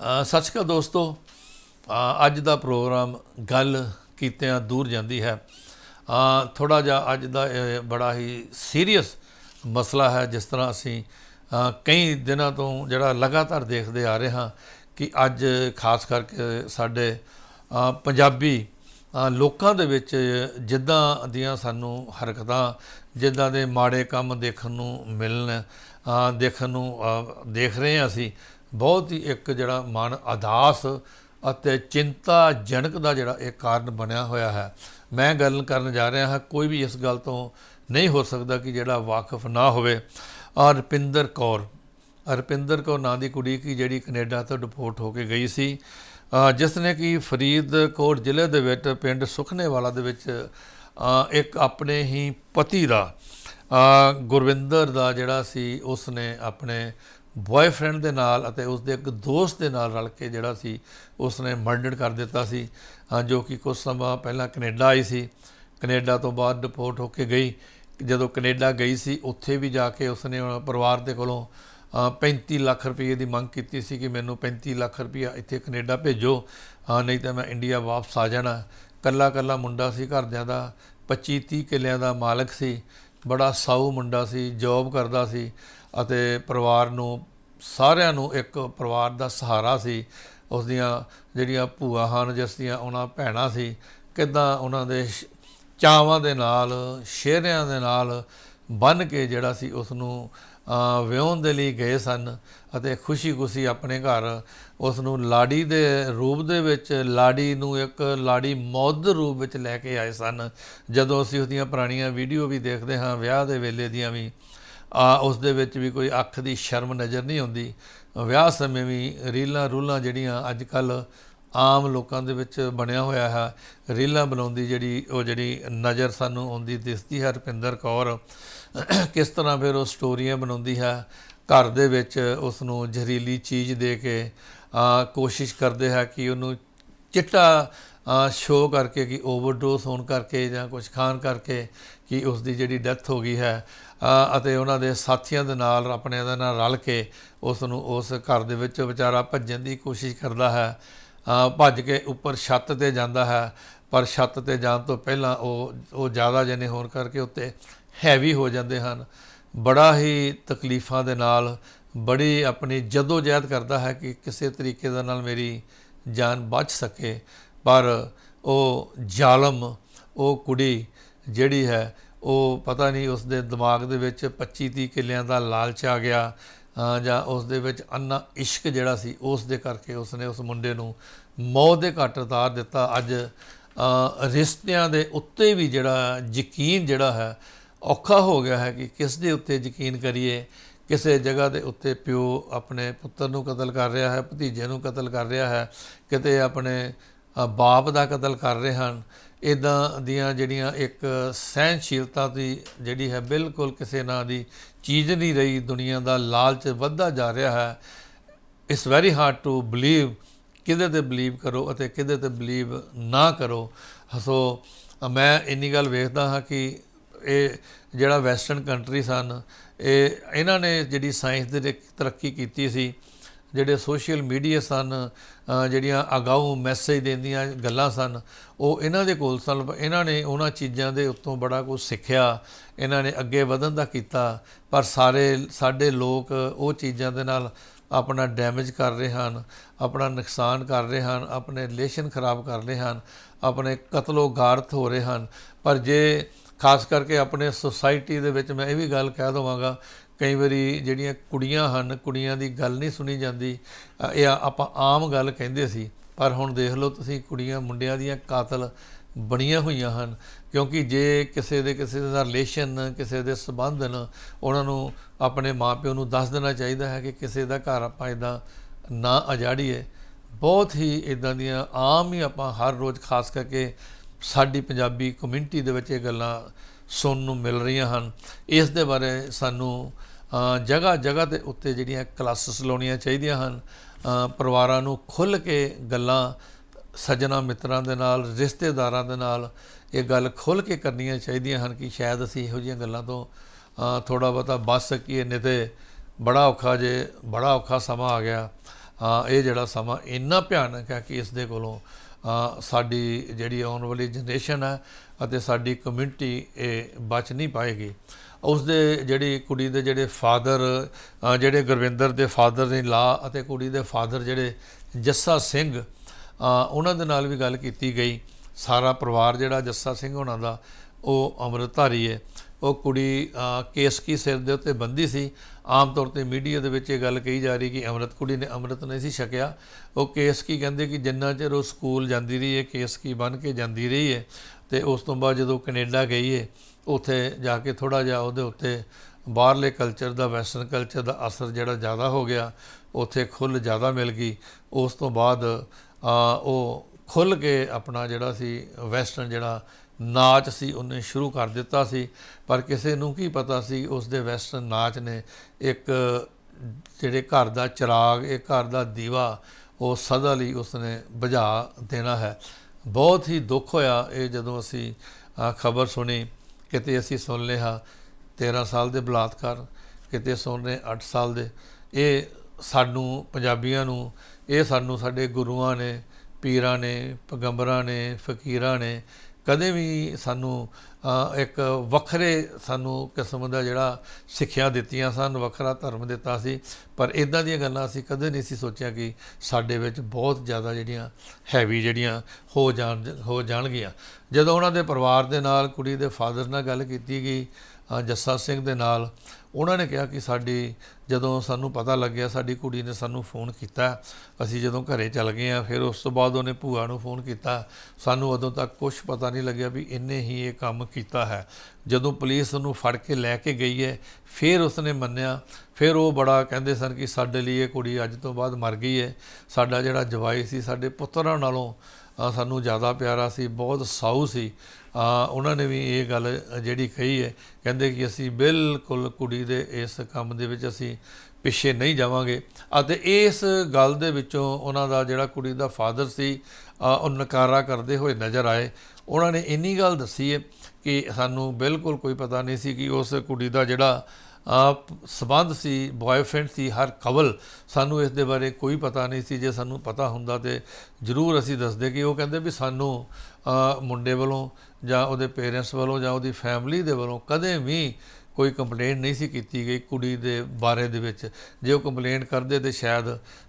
ਸਤਿ ਸ਼੍ਰੀ ਅਕਾਲ ਦੋਸਤੋ। ਅੱਜ ਦਾ ਪ੍ਰੋਗਰਾਮ ਗੱਲ ਕੀਤਿਆਂ ਦੂਰ ਜਾਂਦੀ ਹੈ। ਥੋੜਾ ਜਿਹਾ ਅੱਜ ਦਾ ਇਹ ਬੜਾ ਹੀ ਸੀਰੀਅਸ ਮਸਲਾ ਹੈ, ਜਿਸ ਤਰ੍ਹਾਂ ਅਸੀਂ ਕਈ ਦਿਨਾਂ ਤੋਂ ਜਿਹੜਾ ਲਗਾਤਾਰ ਦੇਖਦੇ ਆ ਰਹੇ ਹਾਂ ਕਿ ਅੱਜ ਖਾਸ ਕਰਕੇ ਸਾਡੇ ਪੰਜਾਬੀ ਲੋਕਾਂ ਦੇ ਵਿੱਚ ਜਿੱਦਾਂ ਦੀਆਂ ਸਾਨੂੰ ਹਰਕਤਾਂ, ਜਿੱਦਾਂ ਦੇ ਮਾੜੇ ਕੰਮ ਦੇਖਣ ਨੂੰ ਮਿਲਣ ਦੇਖਣ ਨੂੰ ਦੇਖ ਰਹੇ ਹਾਂ ਅਸੀਂ ਬਹੁਤ ਹੀ ਇੱਕ ਜਿਹੜਾ ਮਨ ਅਦਾਸ ਅਤੇ ਚਿੰਤਾਜਨਕ ਦਾ ਜਿਹੜਾ ਇਹ ਕਾਰਨ ਬਣਿਆ ਹੋਇਆ ਹੈ। ਮੈਂ ਗੱਲ ਕਰਨ ਜਾ ਰਿਹਾ ਹਾਂ, ਕੋਈ ਵੀ ਇਸ ਗੱਲ ਤੋਂ ਨਹੀਂ ਹੋ ਸਕਦਾ ਕਿ ਜਿਹੜਾ ਵਾਕਿਫ ਨਾ ਹੋਵੇ। ਔਰ ਕੌਰ ਰੁਪਿੰਦਰ ਕੌਰ ਨਾਂ ਦੀ ਕੁੜੀ ਕੀ ਜਿਹੜੀ ਕੈਨੇਡਾ ਤੋਂ ਡਿਪੋਰਟ ਹੋ ਕੇ ਗਈ ਸੀ। ਜਿਸ ਨੇ ਕਿ ਫਰੀਦਕੋਟ ਜ਼ਿਲ੍ਹੇ ਦੇ ਵਿੱਚ ਪਿੰਡ ਸੁਖਨੇਵਾਲਾ ਦੇ ਵਿੱਚ ਇੱਕ ਆਪਣੇ ਹੀ ਪਤੀ ਦਾ ਗੁਰਵਿੰਦਰ ਦਾ ਜਿਹੜਾ ਸੀ ਉਸ ਨੇ ਆਪਣੇ ਬॉयਫ੍ਰੈਂਡ ਦੇ ਨਾਲ ਅਤੇ ਉਸ ਦੇ ਇੱਕ ਦੋਸਤ ਦੇ ਨਾਲ ਰਲ ਕੇ ਜਿਹੜਾ ਸੀ ਉਸ ਨੇ ਮਰਡਰ ਕਰ ਦਿੱਤਾ ਸੀ। ਅ, ਜੋ ਕਿ ਕੁਝ ਸਮਾਂ ਪਹਿਲਾਂ ਕੈਨੇਡਾ ਆਈ ਸੀ। ਕੈਨੇਡਾ ਤੋਂ ਬਾਅਦ ਡਿਪੋਰਟ ਹੋ ਕੇ ਗਈ। ਜਦੋਂ ਕੈਨੇਡਾ ਗਈ ਸੀ ਉੱਥੇ ਵੀ ਜਾ ਕੇ ਉਸਨੇ ਪਰਿਵਾਰ ਦੇ ਕੋਲੋਂ ਅ, 35 ਲੱਖ ਰੁਪਏ ਦੀ ਮੰਗ ਕੀਤੀ ਸੀ ਕਿ ਮੈਨੂੰ 35 ਲੱਖ ਰੁਪਇਆ ਇੱਥੇ ਕੈਨੇਡਾ ਭੇਜੋ। ਅ, ਨਹੀਂ ਤਾਂ ਮੈਂ ਇੰਡੀਆ ਵਾਪਸ ਆ ਜਾਣਾ। ਕੱਲਾ ਕੱਲਾ ਮੁੰਡਾ ਸੀ ਘਰਦਿਆਂ ਦਾ 25 30 ਕਿੱਲਿਆਂ ਦਾ ਮਾਲਕ ਸੀ। ਬੜਾ ਸਾਊ ਮੁੰਡਾ ਸੀ ਜੌਬ ਕਰਦਾ ਸੀ। ਅਤੇ ਪਰਿਵਾਰ ਨੂੰ ਸਾਰਿਆਂ ਨੂੰ ਇੱਕ ਪਰਿਵਾਰ ਦਾ ਸਹਾਰਾ ਸੀ। ਉਸ ਦੀਆਂ ਜਿਹੜੀਆਂ ਭੂਆ ਹਨ ਜਿਸ ਦੀਆਂ ਉਹਨਾਂ ਭੈਣਾਂ ਸੀ ਕਿਦਾਂ ਉਹਨਾਂ ਦੇ ਸ਼- ਚਾਵਾਂ ਦੇ ਨਾਲ ਸ਼ੇਰਿਆਂ ਦੇ ਨਾਲ ਬੰਨ ਕੇ ਜਿਹੜਾ ਸੀ ਉਸ ਨੂੰ ਅ, ਦੇ ਲਈ ਗਏ ਸਨ ਅਤੇ ਖੁਸ਼ੀ-ਖੁਸ਼ੀ ਆਪਣੇ ਘਰ ਉਸ ਨੂੰ ਲਾੜੀ ਦੇ ਰੂਪ ਦੇ ਵਿੱਚ ਲਾੜੀ ਨੂੰ ਇੱਕ ਲਾੜੀ ਮੌਤ ਦੇ ਰੂਪ ਵਿੱਚ ਲੈ ਕੇ ਆਏ ਸਨ। ਜਦੋਂ ਅਸੀਂ ਉਹਦੀਆਂ ਪੁਰਾਣੀਆਂ ਵੀਡੀਓ ਵੀ ਦੇਖਦੇ ਹਾਂ ਵਿਆਹ ਦੇ ਵੇਲੇ ਦੀਆਂ ਵੀ ਆ ਉਸ ਦੇ ਵਿੱਚ ਵੀ ਕੋਈ ਅੱਖ ਦੀ ਸ਼ਰਮ ਨਜ਼ਰ ਨਹੀਂ ਆਉਂਦੀ। ਵਿਆਹ ਸਮੇਂ ਵੀ ਰੀਲਾਂ ਰੂਲਾਂ ਜਿਹੜੀਆਂ ਅੱਜ ਕੱਲ ਆਮ ਲੋਕਾਂ ਦੇ ਵਿੱਚ ਬਣਿਆ ਹੋਇਆ ਹੈ। ਰੀਲਾਂ ਬਣਾਉਂਦੀ ਜਿਹੜੀ ਉਹ ਜਿਹੜੀ ਨਜ਼ਰ ਸਾਨੂੰ ਆਉਂਦੀ, ਦਿਸਦੀ ਹੈ ਰੁਪਿੰਦਰ ਕੌਰ, ਕਿਸ ਤਰ੍ਹਾਂ ਫਿਰ ਉਹ ਸਟੋਰੀਆਂ ਬਣਾਉਂਦੀ ਹੈ। ਘਰ ਦੇ ਵਿੱਚ ਉਸ ਨੂੰ ਜ਼ਹਿਰੀਲੀ ਚੀਜ਼ ਦੇ ਕੇ ਕੋਸ਼ਿਸ਼ ਕਰਦੇ ਹੈ ਕਿ ਉਹਨੂੰ ਚਿੱਟਾ ਸ਼ੋ ਕਰਕੇ ਕਿ ਓਵਰਡੋਸ ਹੋਣ ਕਰਕੇ ਜਾਂ ਕੁਝ ਖਾਣ ਕਰਕੇ ਕਿ ਉਸ ਦੀ ਜਿਹੜੀ ਡੈਥ ਹੋ ਗਈ ਹੈ ਅਤੇ ਉਹਨਾਂ ਦੇ ਸਾਥੀਆਂ ਦੇ ਨਾਲ ਆਪਣੇ ਦੇ ਨਾਲ ਰਲ ਕੇ ਉਸ ਨੂੰ ਉਸ ਘਰ ਦੇ ਵਿੱਚ ਵਿਚਾਰਾ ਭੱਜਣ ਦੀ ਕੋਸ਼ਿਸ਼ ਕਰਦਾ ਹੈ। ਭੱਜ ਕੇ ਉੱਪਰ ਛੱਤ ਤੇ ਜਾਂਦਾ ਹੈ, ਪਰ ਛੱਤ ਤੇ ਜਾਣ ਤੋਂ ਪਹਿਲਾਂ ਉਹ ਉਹ ਜ਼ਿਆਦਾ ਜਨੇ ਹੋਣ ਕਰਕੇ ਉੱਤੇ ਹੈਵੀ ਹੋ ਜਾਂਦੇ ਹਨ। ਬੜਾ ਹੀ ਤਕਲੀਫਾਂ ਦੇ ਨਾਲ ਬੜੀ ਆਪਣੀ ਜਦੋਜਹਿਦ ਕਰਦਾ ਹੈ ਕਿ ਕਿਸੇ ਤਰੀਕੇ ਦੇ ਨਾਲ ਮੇਰੀ ਜਾਨ ਬਚ ਸਕੇ। ਪਰ ਉਹ ਜ਼ਾਲਮ, ਉਹ ਕੁੜੀ ਜਿਹੜੀ ਹੈ, ਉਹ ਪਤਾ ਨਹੀਂ ਉਸ ਦੇ ਦਿਮਾਗ ਦੇ ਵਿੱਚ 25 30 ਕਿੱਲਿਆਂ ਦਾ ਲਾਲਚ ਆ ਗਿਆ ਜਾਂ ਉਸ ਦੇ ਵਿੱਚ ਅੰਨਾ ਇਸ਼ਕ ਜਿਹੜਾ ਸੀ, ਉਸ ਦੇ ਕਰਕੇ ਉਸ ਨੇ ਉਸ ਮੁੰਡੇ ਨੂੰ ਮੌਤ ਦੇ ਘਾਟ ਉਤਾਰ ਦਿੱਤਾ। ਅੱਜ ਰਿਸ਼ਤਿਆਂ ਦੇ ਉੱਤੇ ਵੀ ਜਿਹੜਾ ਯਕੀਨ ਜਿਹੜਾ ਹੈ, ਔਖਾ ਹੋ ਗਿਆ ਹੈ ਕਿ ਕਿਸ ਦੇ ਉੱਤੇ ਯਕੀਨ ਕਰੀਏ। ਕਿਸੇ ਜਗ੍ਹਾ ਦੇ ਉੱਤੇ ਪਿਓ ਆਪਣੇ ਪੁੱਤਰ ਨੂੰ ਕਤਲ ਕਰ ਰਿਹਾ ਹੈ, ਭਤੀਜੇ ਨੂੰ ਕਤਲ ਕਰ ਰਿਹਾ ਹੈ, ਕਿਤੇ ਆਪਣੇ ਬਾਪ ਦਾ ਕਤਲ ਕਰ ਰਹੇ ਹਨ। ਇਦਾਂ ਦੀਆਂ ਜਿਹੜੀਆਂ ਇੱਕ ਸਹਿਨਸ਼ੀਲਤਾ ਦੀ ਜਿਹੜੀ ਹੈ, ਬਿਲਕੁਲ ਕਿਸੇ ਨਾਂ ਦੀ ਚੀਜ਼ ਨਹੀਂ ਰਹੀ। ਦੁਨੀਆ ਦਾ ਲਾਲਚ ਵੱਧਦਾ ਜਾ ਰਿਹਾ ਹੈ। It's very hard to believe ਕਿਹਦੇ ਤੇ ਬਲੀਵ ਕਰੋ ਅਤੇ ਕਿਹਦੇ ਤੇ ਬਲੀਵ ਨਾ ਕਰੋ। ਸੋ, ਮੈਂ ਇੰਨੀ ਗੱਲ ਵੇਖਦਾ ਹਾਂ ਕਿ ਇਹ ਜਿਹੜਾ ਵੈਸਟਰਨ ਕੰਟਰੀ ਸਨ ਇਹ ਇਹਨਾਂ ਨੇ ਜਿਹੜੀ ਸਾਇੰਸ ਦੇ ਤਰੱਕੀ ਕੀਤੀ ਸੀ, ਜਿਹੜੇ ਸੋਸ਼ਲ ਮੀਡੀਆ ਸਨ ਜਿਹੜੀਆਂ ਅਗਾਊ ਮੈਸੇਜ ਦਿੰਦੀਆਂ ਗੱਲਾਂ ਸਨ, ਉਹ ਇਹਨਾਂ ਦੇ ਕੋਲ ਸਨ। ਇਹਨਾਂ ਨੇ ਉਹਨਾਂ ਚੀਜ਼ਾਂ ਦੇ ਉੱਤੋਂ ਬੜਾ ਕੁਝ ਸਿੱਖਿਆ, ਇਹਨਾਂ ਨੇ ਅੱਗੇ ਵਧਣ ਦਾ ਕੀਤਾ, ਪਰ ਸਾਰੇ, ਸਾਡੇ ਲੋਕ ਉਹ ਚੀਜ਼ਾਂ ਦੇ ਨਾਲ ਆਪਣਾ ਡੈਮੇਜ ਕਰ ਰਹੇ ਹਨ, ਆਪਣਾ ਨੁਕਸਾਨ ਕਰ ਰਹੇ ਹਨ, ਆਪਣੇ ਰਿਲੇਸ਼ਨ ਖਰਾਬ ਕਰ ਰਹੇ ਹਨ, ਆਪਣੇ ਕਤਲੋ ਗਾਰਤ ਹੋ ਰਹੇ ਹਨ। ਪਰ ਜੇ ਖਾਸ ਕਰਕੇ ਆਪਣੇ ਸੁਸਾਇਟੀ ਦੇ ਵਿੱਚ ਮੈਂ ਇਹ ਵੀ ਗੱਲ ਕਹਿ ਦਵਾਂਗਾ ਕਈ ਵਾਰੀ ਜਿਹੜੀਆਂ ਕੁੜੀਆਂ ਹਨ ਕੁੜੀਆਂ ਦੀ ਗੱਲ ਨਹੀਂ ਸੁਣੀ ਜਾਂਦੀ। ਅ, ਇਹ ਆਪਾਂ ਆਮ ਗੱਲ ਕਹਿੰਦੇ ਸੀ ਪਰ ਹੁਣ ਦੇਖ ਲਓ ਤੁਸੀਂ ਕੁੜੀਆਂ ਮੁੰਡਿਆਂ ਦੀਆਂ ਕਾਤਲ ਬਣੀਆਂ ਹੋਈਆਂ ਹਨ। ਕਿਉਂਕਿ ਜੇ ਕਿਸੇ ਦੇ ਕਿਸੇ ਦਾ ਰਿਲੇਸ਼ਨ ਕਿਸੇ ਦੇ ਸੰਬੰਧ ਨੇ ਉਹਨਾਂ ਨੂੰ ਆਪਣੇ ਮਾਪਿਓ ਨੂੰ ਦੱਸ ਦੇਣਾ ਚਾਹੀਦਾ ਹੈ ਕਿ ਕਿਸੇ ਦਾ ਘਰ ਆਪਾਂ ਇਦਾਂ ਨਾ ਅਜਾੜੀਏ। ਬਹੁਤ ਹੀ ਇਦਾਂ ਦੀਆਂ ਆਮ ਹੀ ਆਪਾਂ ਹਰ ਰੋਜ਼ ਖਾਸ ਕਰਕੇ ਸਾਡੀ ਪੰਜਾਬੀ ਕਮਿਊਨਿਟੀ ਦੇ ਵਿੱਚ ਇਹ ਗੱਲਾਂ ਸੁਣਨ ਨੂੰ ਮਿਲ ਰਹੀਆਂ ਹਨ। ਇਸ ਦੇ ਬਾਰੇ ਸਾਨੂੰ ਜਗ੍ਹਾ ਜਗ੍ਹਾ ਦੇ ਉੱਤੇ ਜਿਹੜੀਆਂ ਕਲਾਸਿਸ ਲਾਉਣੀਆਂ ਚਾਹੀਦੀਆਂ ਹਨ ਪਰਿਵਾਰਾਂ ਨੂੰ ਖੁੱਲ੍ਹ ਕੇ ਗੱਲਾਂ ਸੱਜਣਾ ਮਿੱਤਰਾਂ ਦੇ ਨਾਲ, ਰਿਸ਼ਤੇਦਾਰਾਂ ਦੇ ਨਾਲ ਇਹ ਗੱਲ ਖੁੱਲ੍ਹ ਕੇ ਕਰਨੀਆਂ ਚਾਹੀਦੀਆਂ ਹਨ ਕਿ ਸ਼ਾਇਦ ਅਸੀਂ ਇਹੋ ਜਿਹੀਆਂ ਗੱਲਾਂ ਤੋਂ ਥੋੜਾ ਬਹੁਤਾ ਬਚ ਸਕੀਏ, ਨਹੀਂ ਤੇ ਬੜਾ ਔਖਾ ਜੇ, ਬੜਾ ਔਖਾ ਸਮਾਂ ਆ ਗਿਆ। ਇਹ ਜਿਹੜਾ ਸਮਾਂ ਇੰਨਾ ਭਿਆਨਕ ਹੈ ਕਿ ਇਸ ਦੇ ਕੋਲੋਂ ਸਾਡੀ ਜਿਹੜੀ ਆਉਣ ਵਾਲੀ ਜਨਰੇਸ਼ਨ ਹੈ ਅਤੇ ਸਾਡੀ ਕਮਿਊਨਿਟੀ ਇਹ ਬਚ ਨਹੀਂ ਪਾਏਗੀ। ਉਸ ਦੇ ਜਿਹੜੀ ਕੁੜੀ ਦੇ ਜਿਹੜੇ ਫਾਦਰ ਜਿਹੜੇ ਗੁਰਵਿੰਦਰ ਦੇ ਫਾਦਰ ਨੇ ਲਾ ਅਤੇ ਕੁੜੀ ਦੇ ਫਾਦਰ ਜਿਹੜੇ ਜੱਸਾ ਸਿੰਘ ਉਹਨਾਂ ਦੇ ਨਾਲ ਵੀ ਗੱਲ ਕੀਤੀ ਗਈ। ਸਾਰਾ ਪਰਿਵਾਰ ਜਿਹੜਾ ਜੱਸਾ ਸਿੰਘ ਉਹਨਾਂ ਦਾ ਉਹ ਅੰਮ੍ਰਿਤਧਾਰੀ ਹੈ ਉਹ ਕੁੜੀ ਅ, ਕੇਸਕੀ ਸਿਰ ਦੇ ਉੱਤੇ ਬੰਦੀ ਸੀ। ਆਮ ਤੌਰ ਤੇ ਮੀਡੀਆ ਦੇ ਵਿੱਚ ਇਹ ਗੱਲ ਕਹੀ ਜਾ ਰਹੀ ਕਿ ਅੰਮ੍ਰਿਤ ਕੁੜੀ ਨੇ ਅੰਮ੍ਰਿਤ ਨਹੀਂ ਸੀ ਛਕਿਆ। ਉਹ ਕੇਸਕੀ ਕਹਿੰਦੇ ਕਿ ਜਿੰਨਾ ਚਿਰ ਉਹ ਸਕੂਲ ਜਾਂਦੀ ਰਹੀ ਹੈ ਕੇਸਕੀ ਬਣ ਕੇ ਜਾਂਦੀ ਰਹੀ ਹੈ ਤੇ ਉਸ ਤੋਂ ਬਾਅਦ ਜਦੋਂ ਕੈਨੇਡਾ ਗਈ ਹੈ ਉੱਥੇ ਜਾ ਕੇ ਥੋੜਾ ਜਿਹਾ ਉਹਦੇ ਉੱਤੇ ਬਾਹਰਲੇ ਕਲਚਰ ਦਾ ਵੈਸਟਰਨ ਕਲਚਰ ਦਾ ਅਸਰ ਜਿਹੜਾ ਜ਼ਿਆਦਾ ਹੋ ਗਿਆ, ਉੱਥੇ ਖੁੱਲ ਜ਼ਿਆਦਾ ਮਿਲ ਗਈ। ਉਸ ਤੋਂ ਬਾਅਦ ਉਹ ਖੁੱਲ ਕੇ ਆਪਣਾ ਜਿਹੜਾ ਸੀ ਵੈਸਟਰਨ ਜਿਹੜਾ ਨਾਚ ਸੀ, ਉਹਨੇ ਸ਼ੁਰੂ ਕਰ ਦਿੱਤਾ ਸੀ। ਪਰ ਕਿਸੇ ਨੂੰ ਕੀ ਪਤਾ ਸੀ, ਉਸ ਦੇ ਵੈਸਟਰਨ ਨਾਚ ਨੇ ਇੱਕ ਜਿਹੜੇ ਘਰ ਦਾ ਚਿਰਾਗ, ਇਹ ਘਰ ਦਾ ਦੀਵਾ, ਉਹ ਸਦਾ ਲਈ ਉਸਨੇ ਬੁਝਾ ਦੇਣਾ ਹੈ। ਬਹੁਤ ਹੀ ਦੁੱਖ ਹੋਇਆ ਇਹ ਜਦੋਂ ਅਸੀਂ ਖਬਰ ਸੁਣੀ। ਕਿਤੇ ਅਸੀਂ ਸੁਣ ਲਿਆ 13 ਸਾਲ ਦੇ ਬਲਾਤਕਾਰ, ਕਿਤੇ ਸੁਣ ਰਹੇ 8 ਸਾਲ ਦੇ। ਇਹ ਸਾਨੂੰ ਪੰਜਾਬੀਆਂ ਨੂੰ, ਇਹ ਸਾਨੂੰ ਸਾਡੇ ਗੁਰੂਆਂ ਨੇ, ਪੀਰਾਂ ਨੇ, ਪੈਗੰਬਰਾਂ ਨੇ, ਫਕੀਰਾਂ ਨੇ ਕਦੇ ਵੀ ਸਾਨੂੰ ਇੱਕ ਵੱਖਰੇ ਸਾਨੂੰ ਕਿਸਮ ਦਾ ਜਿਹੜਾ ਸਿੱਖਿਆ ਦਿੱਤੀਆਂ ਸਨ, ਵੱਖਰਾ ਧਰਮ ਦਿੱਤਾ ਸੀ, ਪਰ ਇਦਾਂ ਦੀਆਂ ਗੱਲਾਂ ਅਸੀਂ ਕਦੇ ਨਹੀਂ ਸੀ ਸੋਚਿਆ ਕਿ ਸਾਡੇ ਵਿੱਚ ਬਹੁਤ ਜ਼ਿਆਦਾ ਜਿਹੜੀਆਂ ਹੈਵੀ ਜਿਹੜੀਆਂ ਹੋ ਜਾਣ, ਹੋ ਜਾਣਗੀਆਂ। ਜਦੋਂ ਉਹਨਾਂ ਦੇ ਪਰਿਵਾਰ ਦੇ ਨਾਲ, ਕੁੜੀ ਦੇ ਫਾਦਰ ਨਾਲ ਗੱਲ ਕੀਤੀ ਗਈ ਜੱਸਾ ਸਿੰਘ ਦੇ ਨਾਲ ਉਹਨਾਂ ਨੇ ਕਿਹਾ ਕਿ ਸਾਡੀ ਜਦੋਂ ਸਾਨੂੰ ਪਤਾ ਲੱਗਿਆ, ਸਾਡੀ ਕੁੜੀ ਨੇ ਸਾਨੂੰ ਫੋਨ ਕੀਤਾ, ਅਸੀਂ ਜਦੋਂ ਘਰੇ ਚੱਲ ਗਏ ਆ ਫਿਰ ਉਸ ਤੋਂ ਬਾਅਦ ਉਹਨੇ ਭੂਆ ਨੂੰ ਫੋਨ ਕੀਤਾ। ਸਾਨੂੰ ਉਦੋਂ ਤੱਕ ਕੁਝ ਪਤਾ ਨਹੀਂ ਲੱਗਿਆ ਵੀ ਇਹਨੇ ਹੀ ਇਹ ਕੰਮ ਕੀਤਾ ਹੈ। ਜਦੋਂ ਪੁਲਿਸ ਉਹਨੂੰ ਫੜ ਕੇ ਲੈ ਕੇ ਗਈ ਹੈ, ਫਿਰ ਉਸਨੇ ਮੰਨਿਆ। ਫਿਰ ਉਹ ਬੜਾ ਕਹਿੰਦੇ ਸਨ ਕਿ ਸਾਡੇ ਲਈ ਇਹ ਕੁੜੀ ਅੱਜ ਤੋਂ ਬਾਅਦ ਮਰ ਗਈ ਹੈ। ਸਾਡਾ ਜਿਹੜਾ ਜਵਾਈ ਸੀ, ਸਾਡੇ ਪੁੱਤਰਾਂ ਨਾਲੋਂ ਸਾਨੂੰ ਜ਼ਿਆਦਾ ਪਿਆਰਾ ਸੀ, ਬਹੁਤ ਸਾਊ ਸੀ। ਅ, ਉਹਨਾਂ ਨੇ ਵੀ ਇਹ ਗੱਲ ਜਿਹੜੀ ਕਹੀ ਹੈ ਕਹਿੰਦੇ ਕਿ ਅਸੀਂ ਬਿਲਕੁਲ ਕੁੜੀ ਦੇ ਇਸ ਕੰਮ ਦੇ ਵਿੱਚ ਅਸੀਂ ਪਿੱਛੇ ਨਹੀਂ ਜਾਵਾਂਗੇ। ਅਤੇ ਇਸ ਗੱਲ ਦੇ ਵਿੱਚੋਂ ਉਹਨਾਂ ਦਾ ਜਿਹੜਾ ਕੁੜੀ ਦਾ ਫਾਦਰ ਸੀ ਉਹ ਨਕਾਰਾ ਕਰਦੇ ਹੋਏ ਨਜ਼ਰ ਆਏ। ਉਹਨਾਂ ਨੇ ਇੰਨੀ ਗੱਲ ਦੱਸੀ ਹੈ ਕਿ ਸਾਨੂੰ ਬਿਲਕੁਲ ਕੋਈ ਪਤਾ ਨਹੀਂ ਸੀ ਕਿ ਉਸ ਕੁੜੀ ਦਾ ਜਿਹੜਾ ਸਬੰਧ ਸੀ ਬॉयਫ੍ਰੈਂਡ ਸੀ, ਹਰ ਕਵਲ ਸਾਨੂੰ ਇਸ ਦੇ ਬਾਰੇ ਕੋਈ ਪਤਾ ਨਹੀਂ ਸੀ। ਜੇ ਸਾਨੂੰ ਪਤਾ ਹੁੰਦਾ ਤੇ ਜ਼ਰੂਰ ਅਸੀਂ ਦੱਸਦੇ ਕਿ ਉਹ ਕਹਿੰਦੇ ਵੀ ਸਾਨੂੰ ਮੁੰਡੇ ਵੱਲੋਂ ਜਾਂ ਉਹਦੇ ਪੇਰੈਂਟਸ ਵੱਲੋਂ ਜਾਂ ਉਹਦੀ ਫੈਮਿਲੀ ਦੇ ਵੱਲੋਂ ਕਦੇ ਵੀ ਕੋਈ ਕੰਪਲੇਂਟ ਨਹੀਂ ਸੀ ਕੀਤੀ ਗਈ ਕੁੜੀ ਦੇ ਬਾਰੇ ਦੇ ਵਿੱਚ। ਜੇ ਉਹ ਕੰਪਲੇਂਟ ਕਰਦੇ ਤੇ ਸ਼ਾਇਦ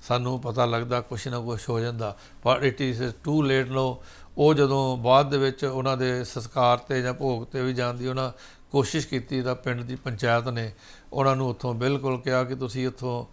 ਸਾਨੂੰ ਪਤਾ ਲੱਗਦਾ, ਕੁਛ ਨਾ ਕੁਛ ਹੋ ਜਾਂਦਾ। ਪਰ it is too late no ਉਹ ਜਦੋਂ ਬਾਅਦ ਦੇ ਵਿੱਚ ਉਹਨਾਂ ਦੇ ਸੰਸਕਾਰ ਤੇ ਜਾਂ ਭੋਗ ਤੇ ਵੀ ਜਾਂਦੀ, ਉਹਨਾਂ ਕੋਸ਼ਿਸ਼ ਕੀਤੀ ਤਾਂ ਪਿੰਡ ਦੀ ਪੰਚਾਇਤ ਨੇ ਉਹਨਾਂ ਨੂੰ ਉੱਥੋਂ ਬਿਲਕੁਲ ਕਿਹਾ ਕਿ ਤੁਸੀਂ ਇੱਥੋਂ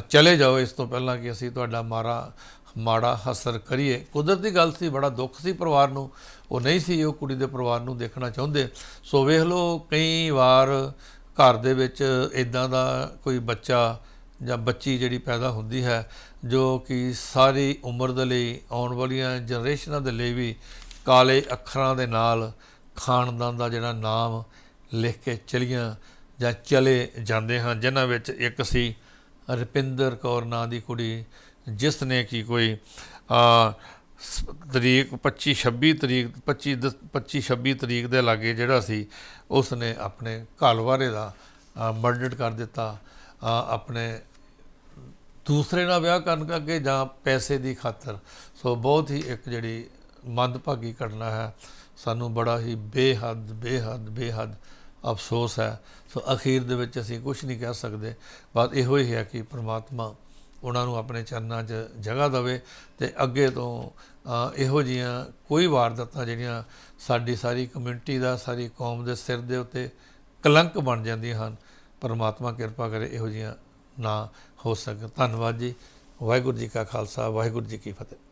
ਚਲੇ ਜਾਓ, ਇਸ ਤੋਂ ਪਹਿਲਾਂ ਕਿ ਅਸੀਂ ਤੁਹਾਡਾ ਮਾਰਾ, ਮਾੜਾ ਹਸਰ ਕਰੀਏ। ਕੁਦਰਤੀ ਗੱਲ ਸੀ, ਬੜਾ ਦੁੱਖ ਸੀ ਪਰਿਵਾਰ ਨੂੰ। ਉਹ ਨਹੀਂ ਸੀ, ਉਹ ਕੁੜੀ ਦੇ ਪਰਿਵਾਰ ਨੂੰ ਦੇਖਣਾ ਚਾਹੁੰਦੇ। ਸੋ ਵੇਖ ਲਓ, ਕਈ ਵਾਰ ਘਰ ਦੇ ਵਿੱਚ ਇਦਾਂ ਦਾ ਕੋਈ ਬੱਚਾ ਜਾਂ ਬੱਚੀ ਜਿਹੜੀ ਪੈਦਾ ਹੁੰਦੀ ਹੈ, ਜੋ ਕਿ ਸਾਰੀ ਉਮਰ ਦੇ ਲਈ, ਆਉਣ ਵਾਲੀਆਂ ਜਨਰੇਸ਼ਨਾਂ ਦੇ ਲਈ ਵੀ ਕਾਲੇ ਅੱਖਰਾਂ ਦੇ ਨਾਲ ਖਾਨਦਾਨ ਦਾ ਜਿਹੜਾ ਨਾਮ ਲਿਖ ਕੇ ਚਲੀਆਂ ਜਾਂ ਚਲੇ ਜਾਂਦੇ ਹਨ ਜਿਨ੍ਹਾਂ ਵਿੱਚ ਇੱਕ ਸੀ ਰਪਿੰਦਰ ਕੌਰ ਨਾਂ ਦੀ ਕੁੜੀ, ਜਿਸ ਨੇ ਕੀ ਕੋਈ, ਆ ਤਰੀਕ 25 26 ਤਰੀਕ 25 ਦਸ- 25 26 ਤਰੀਕ ਦੇ ਲਾਗੇ ਜਿਹੜਾ ਸੀ, ਉਸ ਨੇ ਆਪਣੇ ਘਰਵਾਰੇ ਦਾ ਮਰਡਰ ਕਰ ਦਿੱਤਾ। ਆਪਣੇ ਦੂਸਰੇ ਨਾਲ ਵਿਆਹ ਕਰਨ ਕਰਕੇ ਜਾਂ ਪੈਸੇ ਦੀ ਖਾਤਰ। ਸੋ ਬਹੁਤ ਹੀ ਇੱਕ ਜਿਹੜੀ ਮੰਦਭਾਗੀ ਘਟਨਾ ਹੈ। ਸਾਨੂੰ ਬੜਾ ਹੀ ਬੇਹੱਦ ਬੇਹੱਦ ਬੇਹੱਦ ਅਫਸੋਸ ਹੈ। ਸੋ ਅਖੀਰ ਦੇ ਵਿੱਚ ਅਸੀਂ ਕੁਝ ਨਹੀਂ ਕਹਿ ਸਕਦੇ। ਬਸ ਇਹੋ ਹੀ ਹੈ ਕਿ ਪ੍ਰਮਾਤਮਾ ਉਹਨਾਂ ਨੂੰ ਆਪਣੇ ਚਰਨਾਂ 'ਚ ਜਗ੍ਹਾ ਦੇਵੇ ਤੇ ਅੱਗੇ ਤੋਂ ਇਹੋ ਜੀਆਂ ਕੋਈ ਵਾਰਦਾਤਾਂ ਜਿਹੜੀਆਂ ਸਾਡੀ ਸਾਰੀ ਕਮਿਊਨਿਟੀ ਦਾ, ਸਾਰੀ ਕੌਮ ਦੇ ਸਿਰ ਦੇ ਉੱਤੇ ਕਲੰਕ ਬਣ ਜਾਂਦੀਆਂ ਹਨ, ਪਰਮਾਤਮਾ ਕਿਰਪਾ ਕਰੇ ਇਹੋ ਜੀਆਂ ਨਾ ਹੋ ਸਕਣ। ਧੰਨਵਾਦ ਜੀ। ਵਾਹਿਗੁਰੂ ਜੀ ਕਾ ਖਾਲਸਾ, ਵਾਹਿਗੁਰੂ ਜੀ ਕੀ ਫਤਿਹ।